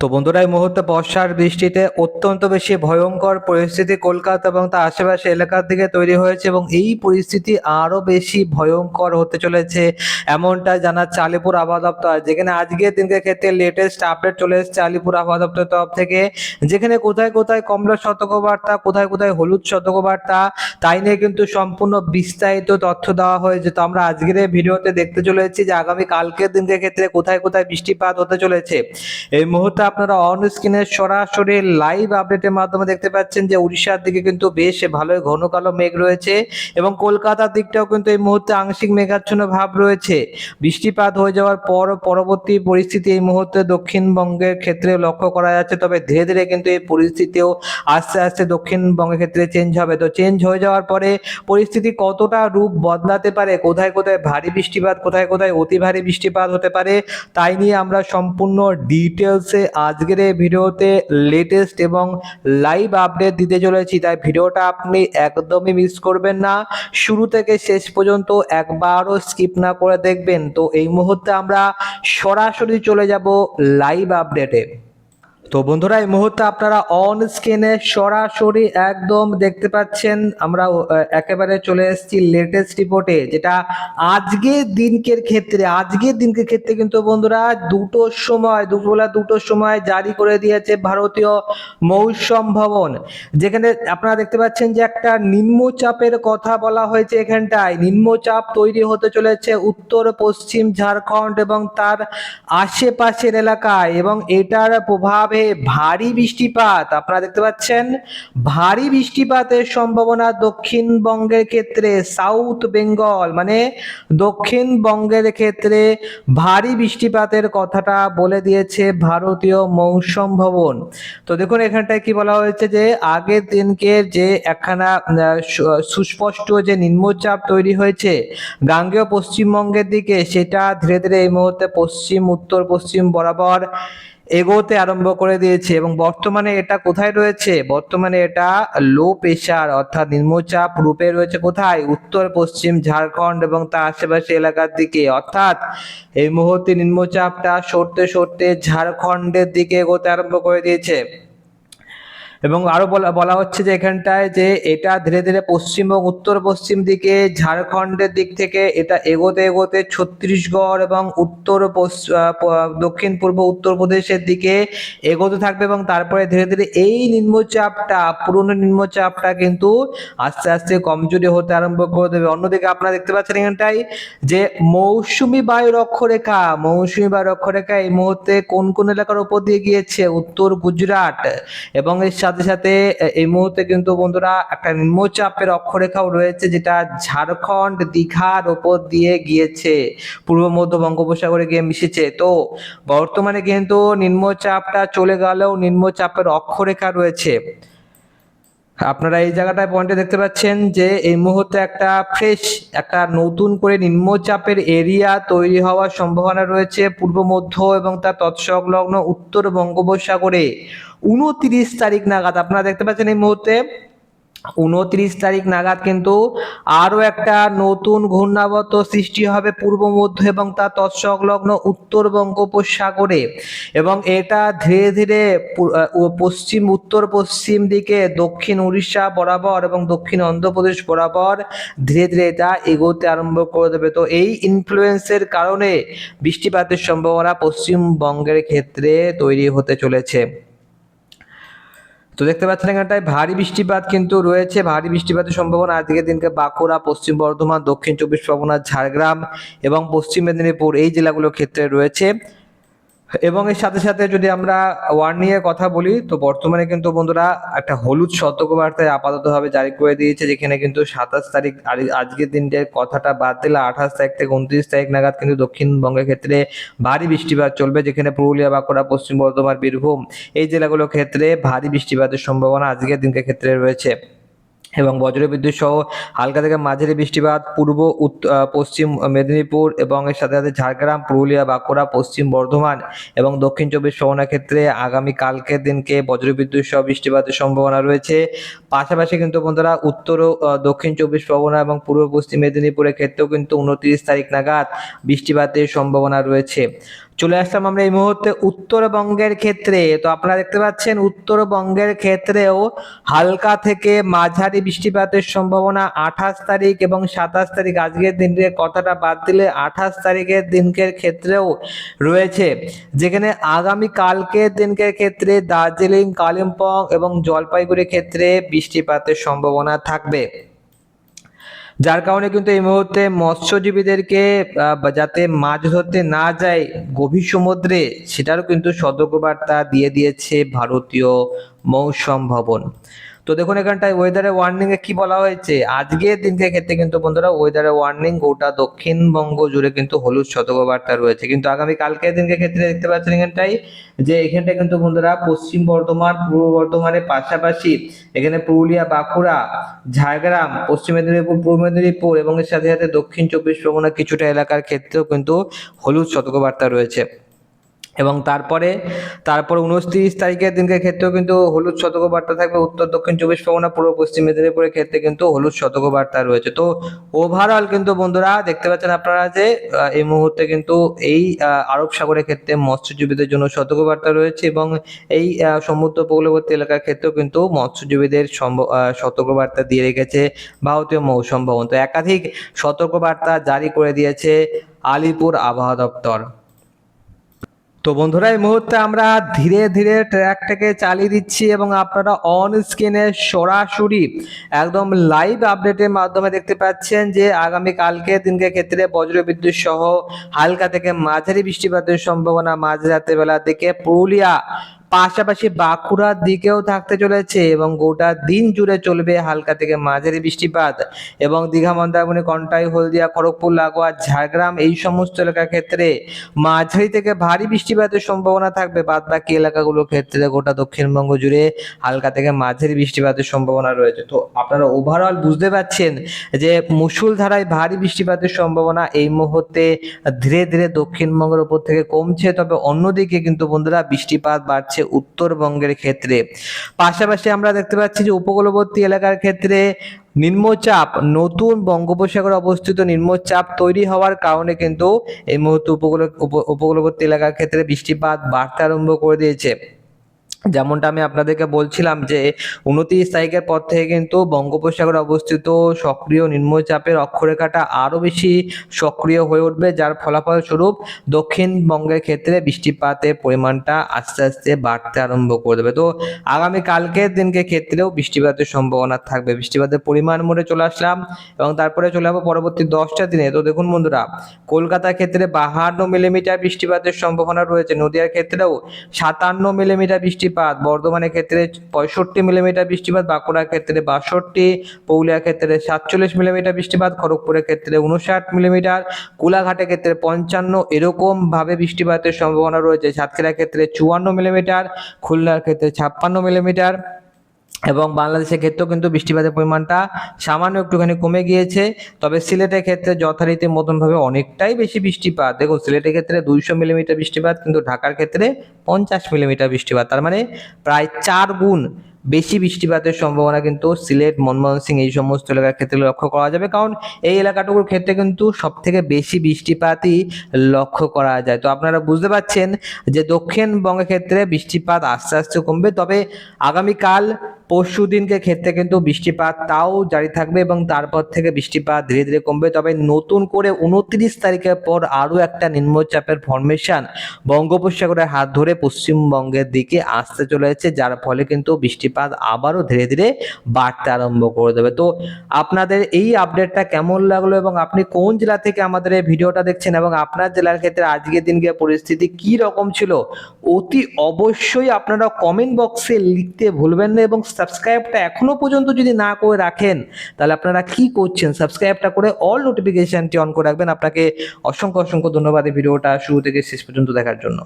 তো বন্ধুরা, এই মুহূর্তে বর্ষার বৃষ্টিতে অত্যন্ত বেশি ভয়ঙ্কর পরিস্থিতি কলকাতা এবং তার আশেপাশে এলাকার দিকে তৈরি হয়েছে এবং এই পরিস্থিতি আরও বেশি ভয়ঙ্কর হতে চলেছে এমনটা জানাচ্ছে আলিপুর আবহাওয়া দপ্তর। যেখানে আজকের দিনকে ক্ষেত্রে লেটেস্ট আপডেট চলে এসেছে আলিপুর আবহাওয়া দপ্তরের তরফ থেকে। যেখানে কোথায় কোথায় কমলা সতর্কবার্তা, কোথায় কোথায় হলুদ সতর্কবার্তা, তাই নিয়ে কিন্তু সম্পূর্ণ বিস্তারিত তথ্য দেওয়া হয়েছে। তো আমরা আজকের এই ভিডিওতে দেখতে চলেছি যে আগামী কালকের দিনকে ক্ষেত্রে কোথায় কোথায় বৃষ্টিপাত হতে চলেছে। এই মুহূর্তে আপনারা অন স্ক্রিনে সরাসরি লাইভ আপডেটের মাধ্যমে দেখতে পাচ্ছেন যে উড়িষ্যার দিকে কিন্তু বেশ ভালোই ঘন কালো মেঘ রয়েছে এবং কলকাতার দিকটাও কিন্তু এই মুহূর্তে আংশিক মেঘাচ্ছন্ন ভাব রয়েছে। বৃষ্টিপাত হয়ে যাওয়ার পর পরবর্তী পরিস্থিতি এই মুহূর্তে দক্ষিণবঙ্গের ক্ষেত্রে লক্ষ্য করা যাচ্ছে, তবে ধীরে ধীরে কিন্তু এই পরিস্থিতিও আস্তে আস্তে দক্ষিণবঙ্গের ক্ষেত্রে চেঞ্জ হবে। তো চেঞ্জ হয়ে যাওয়ার পরে পরিস্থিতি কতটা রূপ বদলাতে পারে, কোথায় কোথায় ভারী বৃষ্টিপাত, কোথায় কোথায় অতি ভারী বৃষ্টিপাত হতে পারে, তাই নিয়ে আমরা সম্পূর্ণ ডিটেলসে আজকের এই ভিডিওতে লেটেস্ট এবং লাইভ আপডেট দিতে চলেছি, তাই ভিডিওটা আপনি একদমই মিস করবেন না। শুরু থেকে শেষ পর্যন্ত একবারও স্কিপ না করে দেখবেন। তো এই মুহূর্তে আমরা সরাসরি চলে যাব লাইভ আপডেটে তো বন্ধুরা, এই মুহূর্তে আপনারা অন স্ক্রিনে সরাসরি একদম দেখতে পাচ্ছেন, আমরা একেবারে চলে এসেছি লেটেস্ট রিপোর্টে যেটা আজকের দিনকের ক্ষেত্রে, আজকের দিনকের ক্ষেত্রে কিন্তু বন্ধুরা দুটোর সময়, দুপুরবেলা দুটোর সময় জারি করে দিয়েছে ভারতীয় মৌসম ভবন। যেখানে আপনারা দেখতে পাচ্ছেন যে একটা নিম্নচাপের কথা বলা হয়েছে এখানটায়। নিম্নচাপ তৈরি হতে চলেছে উত্তর, পশ্চিম, ঝাড়খণ্ড এবং তার আশেপাশের এলাকায় এবং এটার প্রভাবে ভারী বৃষ্টিপাত, আপনারা দেখতে পাচ্ছেন, ভারী বৃষ্টিপাতের সম্ভাবনা দক্ষিণবঙ্গের ক্ষেত্রে সাউথ বেঙ্গল মানে দক্ষিণবঙ্গের ক্ষেত্রে ভারী বৃষ্টিপাতের কথাটা বলে দিয়েছে ভারতীয় মৌসুম ভবন। তো দেখুন, এখানটায় কি বলা হয়েছে যে, আগের দিনকে যে একখানা সুস্পষ্ট যে নিম্নচাপ তৈরি হয়েছে, গাঙ্গেয় পশ্চিমবঙ্গের দিকে, সেটা ধীরে ধীরে এই মুহূর্তে পশ্চিম উত্তর পশ্চিম বরাবর এগোতে আরম্ভ করে দিয়েছে এবং বর্তমানে এটা কোথায় রয়েছে? বর্তমানে এটা লো প্রেশার অর্থাৎ নিম্নচাপ রূপে রয়েছে কোথায়? উত্তর, পশ্চিম, ঝাড়খণ্ড এবং তার আশেপাশে এলাকার দিকে। অর্থাৎ এই মুহূর্তে নিম্নচাপটা সরতে সরতে ঝাড়খণ্ডের দিকে এগোতে আরম্ভ করে দিয়েছে। এবং আরও বলা হচ্ছে যে এখানটায় যে এটা ধীরে ধীরে পশ্চিম এবং উত্তর পশ্চিম দিকে, ঝাড়খণ্ডের দিক থেকে এটা এগোতে এগোতে ছত্তিশগড় এবং উত্তর দক্ষিণ পূর্ব উত্তরপ্রদেশের দিকে এগোতে থাকবে এবং তারপরে ধীরে ধীরে এই নিম্নচাপটা, পুরনো নিম্নচাপটা কিন্তু আস্তে আস্তে কমজোরি হতে আরম্ভ করে দেবে। অন্যদিকে আপনারা দেখতে পাচ্ছেন এখানটায় যে মৌসুমি বায়ুর অক্ষরেখা মৌসুমি বায়ুর অক্ষরেখা এই মুহূর্তে কোন কোন এলাকার উপর দিয়ে গিয়েছে? উত্তর গুজরাট এবং এর সাথে সাথে সাথে এই মুহূর্তে কিন্তু বন্ধুরা একটা নিম্নচাপের অক্ষরেখাও রয়েছে যেটা ঝাড়খণ্ড দীঘার ওপর দিয়ে গিয়েছে। পূর্ব মধ্য বঙ্গোপসাগরে গিয়ে মিশেছে। তো বর্তমানে কিন্তু নিম্নচাপটা চলে গেলেও নিম্নচাপের অক্ষরেখা রয়েছে। আপনারা এই জায়গাটায় পয়েন্টে দেখতে পাচ্ছেন যে এই মুহূর্তে একটা ফ্রেশ একটা নতুন করে নিম্নচাপের এরিয়া তৈরি হওয়ার সম্ভাবনা রয়েছে পূর্ব, মধ্য এবং তার তৎসংলগ্ন উত্তর বঙ্গোপসাগরে। উনত্রিশ তারিখ নাগাদ আপনারা দেখতে পাচ্ছেন এই মুহূর্তে উনত্রিশ তারিখ নাগাদ কিন্তু আরও একটা নতুন ঘূর্ণাবর্ত সৃষ্টি হবে পূর্ব, মধ্য এবং তার তৎসংলগ্ন উত্তর বঙ্গোপসাগরে। এবং এটা ধীরে ধীরে পশ্চিম, উত্তর পশ্চিম দিকে, দক্ষিণ উড়িষ্যা বরাবর এবং দক্ষিণ অন্ধ্রপ্রদেশ বরাবর ধীরে ধীরে এটা এগোতে আরম্ভ করে দেবে। তো এই ইনফ্লুয়েন্সের কারণে বৃষ্টিপাতের সম্ভাবনা পশ্চিমবঙ্গের ক্ষেত্রে তৈরি হতে চলেছে। তো দেখতে পাচ্ছেন এখানটায় ভারী বৃষ্টিপাত কিন্তু রয়েছে, ভারী বৃষ্টিপাতের সম্ভাবনা আজকের দিনকে বাঁকুড়া, পশ্চিম বর্ধমান, দক্ষিণ চব্বিশ পরগনা, ঝাড়গ্রাম এবং পশ্চিম মেদিনীপুর এই জেলাগুলোর ক্ষেত্রে রয়েছে। এবং এর সাথে সাথে যদি আমরা ওয়ার্নিং এর কথা বলি, তো বর্তমানে কিন্তু বন্ধুরা একটা হলুদ সতর্কবার্তায় আপাততভাবে জারি করে দিয়েছে, যেখানে কিন্তু সাতাশ তারিখ আজকের দিনটার কথাটা বাদ দিলে আঠাশ তারিখ থেকে উনত্রিশ তারিখ নাগাদ কিন্তু দক্ষিণবঙ্গের ক্ষেত্রে ভারী বৃষ্টিপাত চলবে, যেখানে পুরুলিয়া, বাঁকুড়া, পশ্চিম বর্ধমান, বীরভূম এই জেলাগুলোর ক্ষেত্রে ভারী বৃষ্টিপাতের সম্ভাবনা আজকের দিনকে ক্ষেত্রে রয়েছে। এবং বজ্রবিদ্যুৎ সহ হালকা থেকে মাঝারি বৃষ্টিপাত পূর্ব পশ্চিম মেদিনীপুর এবং এর সাথে সাথে ঝাড়গ্রাম, পুরুলিয়া, বাঁকুড়া, পশ্চিম বর্ধমান এবং দক্ষিণ চব্বিশ পরগনার ক্ষেত্রে আগামী কালকের দিনকে বজ্রবিদ্যুৎ সহ বৃষ্টিপাতের সম্ভাবনা রয়েছে। পাশাপাশি কিন্তু বন্ধুরা উত্তর ও দক্ষিণ চব্বিশ পরগনা এবং পূর্ব পশ্চিম মেদিনীপুরের ক্ষেত্রেও কিন্তু উনত্রিশ তারিখ নাগাদ বৃষ্টিপাতের সম্ভাবনা রয়েছে। চলে আসলাম আমরা এই মুহূর্তে উত্তরবঙ্গের ক্ষেত্রে। তো আপনারা দেখতে পাচ্ছেন, উত্তরবঙ্গের ক্ষেত্রেও হালকা থেকে মাঝারি বৃষ্টিপাতের সম্ভাবনা আঠাশ তারিখ এবং সাতাশ তারিখ। আজকের দিনের কথাটা বাদ দিলে আঠাশ তারিখের দিনকের ক্ষেত্রেও রয়েছে। যেখানে আগামী কালকের দিনকের ক্ষেত্রে দার্জিলিং, কালিম্পং এবং জলপাইগুড়ির ক্ষেত্রে বৃষ্টিপাতের সম্ভাবনা থাকবে। যার কারণে কিন্তু এই মুহূর্তে মৎস্যজীবীদেরকে যাতে মাছ ধরতে না যায় গভীর সমুদ্রে, সেটারও কিন্তু সতর্কবার্তা দিয়ে দিয়েছে ভারতীয় মৌসম ভবন। তো দেখুন এখানটায় ওয়েদারের ওয়ার্নিং এ কি বলা হয়েছে? আজকের দিনকে ক্ষেত্রে কিন্তু বন্ধুরা ওয়েদারের ওয়ার্নিং গোটা দক্ষিণবঙ্গ জুড়ে কিন্তু হলুদ সতর্কবার্তা রয়েছে। কিন্তু আগামী কালকের দিনকে ক্ষেত্রে দেখতে পাচ্ছেন এখানটায় যে এখানটায় কিন্তু বন্ধুরা পশ্চিম বর্ধমান, পূর্ব বর্ধমানের পাশাপাশি এখানে পুরুলিয়া, বাঁকুড়া, ঝাড়গ্রাম, পশ্চিম মেদিনীপুর, পূর্ব মেদিনীপুর এবং এর সাথে সাথে দক্ষিণ চব্বিশ পরগনা কিছুটা এলাকার ক্ষেত্রেও কিন্তু হলুদ সতর্কবার্তা রয়েছে। এবং তারপরে তারপর উনত্রিশ তারিখের দিনকে ক্ষেত্রেও কিন্তু হলুদ সতর্কবার্তা থাকবে। উত্তর দক্ষিণ চব্বিশ পরগনা পূর্ব পশ্চিম মেদিনীপুরের ক্ষেত্রে কিন্তু হলুদ সতর্কবার্তা রয়েছে। তো ওভারঅল কিন্তু বন্ধুরা দেখতে পাচ্ছেন আপনারা যে এই মুহূর্তে কিন্তু এই আরব সাগরের ক্ষেত্রে মৎস্যজীবীদের জন্য সতর্কবার্তা রয়েছে এবং এই সমুদ্র উপকূলবর্তী এলাকার ক্ষেত্রেও কিন্তু মৎস্যজীবীদের আহ, সতর্কবার্তা দিয়ে রেখেছে ভারতীয় মৌসুম ভবন। তো একাধিক সতর্কবার্তা জারি করে দিয়েছে আলিপুর আবহাওয়া দপ্তর। তো বন্ধুরা, এই মুহূর্তে আমরা ধীরে ধীরে ট্র্যাকটাকে চালিয়ে দিচ্ছি এবং আপনারা অন স্ক্রিনে সরাসরি একদম লাইভ আপডেটের মাধ্যমে দেখতে পাচ্ছেন যে আগামী কালকে দিনকে ক্ষেত্রে বজ্রবিদ্যুৎ সহ হালকা থেকে মাঝারি বৃষ্টিপাতের সম্ভাবনা মাঝরাতে বেলার থেকে পুরুলিয়া পাশাপাশি বাঁকুড়ার দিকেও থাকতে চলেছে এবং গোটা দিন জুড়ে চলবে হালকা থেকে মাঝারি বৃষ্টিপাত এবং দীঘা, মন্দারমণি, কন্টাই, হলদিয়া, খড়গপুর, লাগোয়া, ঝাড়গ্রাম এই সমস্ত এলাকার ক্ষেত্রে মাঝারি থেকে ভারী বৃষ্টিপাতের সম্ভাবনা থাকবে। বাদ বাকি এলাকাগুলোর ক্ষেত্রে গোটা দক্ষিণবঙ্গ জুড়ে হালকা থেকে মাঝারি বৃষ্টিপাতের সম্ভাবনা রয়েছে। তো আপনারা ওভারঅল বুঝতে পারছেন যে মুসুলধারায় ভারী বৃষ্টিপাতের সম্ভাবনা এই মুহূর্তে ধীরে ধীরে দক্ষিণবঙ্গের উপর থেকে কমছে। তবে অন্যদিকে কিন্তু বন্ধুরা বৃষ্টিপাত বাড়ছে উত্তরবঙ্গের ক্ষেত্রে। পাশাপাশি আমরা দেখতে পাচ্ছি যে উপকূলবর্তী এলাকার ক্ষেত্রে নিম্নচাপ, নতুন বঙ্গোপসাগরে অবস্থিত নিম্নচাপ তৈরি হওয়ার কারণে কিন্তু এই মুহূর্তে উপকূল উপকূলবর্তী এলাকার ক্ষেত্রে বৃষ্টিপাত বাড়তে আরম্ভ করে দিয়েছে। যেমনটা আমি আপনাদেরকে বলছিলাম যে উনত্রিশ তারিখের পর থেকে কিন্তু বঙ্গোপসাগরে অবস্থিত সক্রিয় নিম্নচাপের অক্ষরেখাটা আরও বেশি সক্রিয় হয়ে উঠবে, যার ফলাফল স্বরূপ দক্ষিণবঙ্গের ক্ষেত্রে বৃষ্টিপাতের পরিমাণটা আস্তে আস্তে বাড়তে আরম্ভ করে দেবে। তো আগামী কালকের দিনকে ক্ষেত্রেও বৃষ্টিপাতের সম্ভাবনা থাকবে। বৃষ্টিপাতের পরিমাণ মোড়ে চলে আসলাম এবং তারপরে চলে যাব পরবর্তী দশটা দিনে। তো দেখুন বন্ধুরা, কলকাতার ক্ষেত্রে বাহান্ন মিলিমিটার বৃষ্টিপাতের সম্ভাবনা রয়েছে। নদিয়ার ক্ষেত্রেও সাতান্ন মিলিমিটার বৃষ্টিপাত। বর্ধমানের ক্ষেত্রে পঁয়ষট্টি মিলিমিটার বৃষ্টিপাত, বাঁকুড়ার ক্ষেত্রে বাষট্টি পৌলিয়ার ক্ষেত্রে সাতচল্লিশ মিলিমিটার বৃষ্টিপাত, খড়গপুরের ক্ষেত্রে উনষাট মিলিমিটার, কোলাঘাটের ক্ষেত্রে পঞ্চান্ন এরকমভাবে বৃষ্টিপাতের সম্ভাবনা রয়েছে। সাতক্ষীরার ক্ষেত্রে চুয়ান্ন মিলিমিটার, খুলনার ক্ষেত্রে ছাপ্পান্ন মিলিমিটার। এবং বাংলাদেশের ক্ষেত্রেও কিন্তু বৃষ্টিপাতের পরিমাণটা সামান্য একটুখানি কমে গিয়েছে। তবে সিলেটের ক্ষেত্রে যথারীতি মতনভাবে অনেকটাই বেশি বৃষ্টিপাত। দেখুন, সিলেটের ক্ষেত্রে দুইশো মিলিমিটার বৃষ্টিপাত, কিন্তু ঢাকার ক্ষেত্রে পঞ্চাশ মিলিমিটার বৃষ্টিপাত। তার মানে প্রায় চার গুণ বেশি বৃষ্টিপাতের সম্ভাবনা কিন্তু সিলেট, মনমোহন সিং এই সমস্ত এলাকার ক্ষেত্রে লক্ষ্য করা যাবে। কারণ এই এলাকাটুকুর ক্ষেত্রে কিন্তু সব থেকে বেশি বৃষ্টিপাতই লক্ষ্য করা যায়। তো আপনারা বুঝতে পারছেন যে দক্ষিণবঙ্গের ক্ষেত্রে বৃষ্টিপাত আস্তে আস্তে কমবে। তবে আগামীকাল পরশু দিনকে ক্ষেত্রে কিন্তু বৃষ্টিপাত তাও জারি থাকবে এবং তারপর থেকে বৃষ্টিপাত ধীরে ধীরে কমবে। তবে নতুন করে উনত্রিশ তারিখের পর আরও একটা নিম্নচাপের ফরমেশন বঙ্গোপসাগরের হাত ধরে পশ্চিমবঙ্গের দিকে আসতে চলেছে, যার ফলে কিন্তু বৃষ্টিপাত আবারও ধীরে ধীরে বাড়তে আরম্ভ করে দেবে। তো আপনাদের এই আপডেটটা কেমন লাগল এবং আপনি কোন জেলা থেকে আমাদের এই ভিডিওটা দেখছেন এবং আপনার জেলার ক্ষেত্রে আজকের দিনকে পরিস্থিতি কি রকম ছিল, অতি অবশ্যই আপনারা কমেন্ট বক্সে লিখতে ভুলবেন না এবং সাবস্ক্রাইবটা এখনও পর্যন্ত যদি না করে রাখেন, তাহলে আপনারা কি করছেন? সাবস্ক্রাইবটা করে অল নোটিফিকেশনটি অন করে রাখবেন। আপনাকে অসংখ্য অসংখ্য ধন্যবাদ এই ভিডিওটা শুরু থেকে শেষ পর্যন্ত দেখার জন্য।